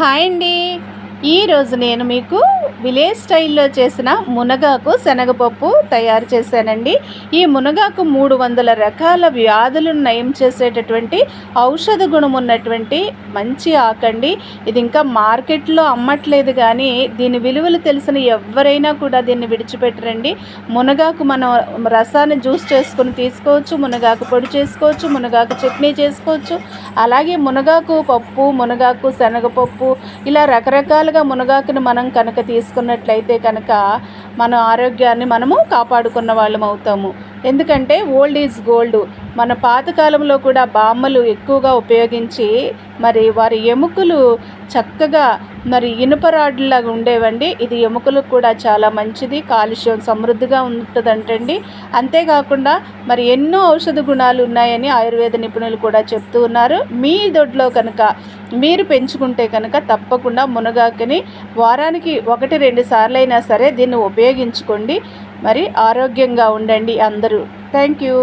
Hi అండి. ఈరోజు నేను మీకు విలేజ్ స్టైల్లో చేసిన మునగాకు శనగపప్పు తయారు చేశానండి. ఈ మునగాకు మూడు వందల రకాల వ్యాధులను నయం చేసేటటువంటి ఔషధ గుణం ఉన్నటువంటి మంచి ఆకండి. ఇది ఇంకా మార్కెట్లో అమ్మట్లేదు కానీ దీని విలువలు తెలిసిన ఎవరైనా కూడా దీన్ని విడిచిపెట్టరండి. మునగాకు మనం రసాన్ని జ్యూస్ చేసుకుని తీసుకోవచ్చు మునగాకు పొడి చేసుకోవచ్చు మునగాకు చట్నీ చేసుకోవచ్చు. అలాగే మునగాకు పప్పు మునగాకు శనగపప్పు ఇలా రకరకాలుగా మునగాకును మనం కనుక తీసుకున్నట్లయితే కనుక మన ఆరోగ్యాన్ని మనము కాపాడుకున్న వాళ్ళం అవుతాము. ఎందుకంటే ఓల్డ్ ఈజ్ గోల్డ్. మన పాతకాలంలో కూడా బామ్మలు ఎక్కువగా ఉపయోగించి మరి వారి ఎముకలు చక్కగా మరి ఇనుప రాడ్లాగా ఉండేవండి. ఇది ఎముకలకు కూడా చాలా మంచిది కాలుష్యం సమృద్ధిగా ఉంటుందంటండి. అంతేకాకుండా మరి ఎన్నో ఔషధ గుణాలు ఉన్నాయని ఆయుర్వేద నిపుణులు కూడా చెప్తూ ఉన్నారు. మీ దొడ్లో కనుక మీరు పెంచుకుంటే కనుక తప్పకుండా మునగాకుని వారానికి ఒకటి రెండు సార్లు అయినా సరే దీన్ని ఉపయోగించుకోండి. మరి ఆరోగ్యంగా ఉండండి అందరూ. Thank you